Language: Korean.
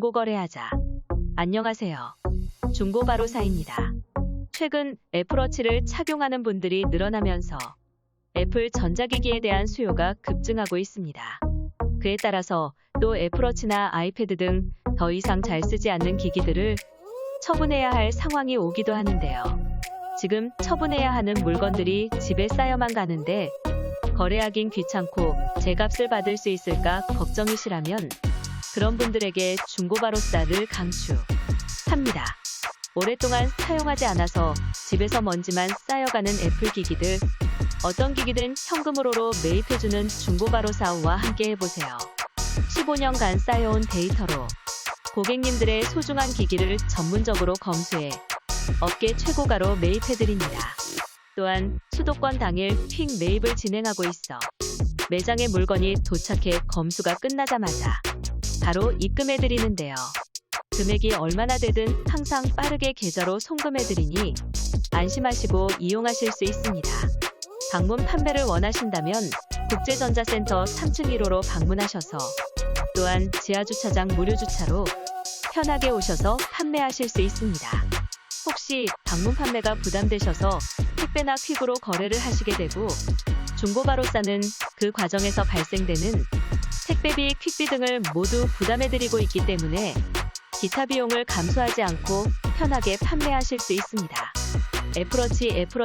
중고 거래하자. 안녕하세요. 중고 바로사입니다. 최근 애플워치를 착용하는 분들이 늘어나면서 애플 전자기기에 대한 수요가 급증하고 있습니다. 그에 따라서 또 애플워치나 아이패드 등 더 이상 잘 쓰지 않는 기기들을 처분해야 할 상황이 오기도 하는데요. 지금 처분해야 하는 물건들이 집에 쌓여만 가는데 거래하긴 귀찮고 제값을 받을 수 있을까 걱정이시라면 그런 분들에게 중고바로싸를 강추합니다. 오랫동안 사용하지 않아서 집에서 먼지만 쌓여가는 애플 기기들 어떤 기기든 현금으로로 매입해주는 중고바로사와 함께 해보세요. 15년간 쌓여온 데이터로 고객님들의 소중한 기기를 전문적으로 검수해 업계 최고가로 매입해드립니다. 또한 수도권 당일 퀵 매입을 진행하고 있어 매장에 물건이 도착해 검수가 끝나자마자 바로 입금해드리는데요. 금액이 얼마나 되든 항상 빠르게 계좌로 송금해드리니 안심하시고 이용하실 수 있습니다. 방문 판매를 원하신다면 국제전자센터 3층 1호로 방문하셔서 또한 지하주차장 무료주차로 편하게 오셔서 판매하실 수 있습니다. 혹시 방문 판매가 부담되셔서 택배나 퀵으로 거래를 하시게 되고 중고바로 싸는 그 과정에서 발생되는 택배비, 퀵비 등을 모두 부담해드리고 있기 때문에 기타 비용을 감수하지 않고 편하게 판매하실 수 있습니다. 애플워치 애플워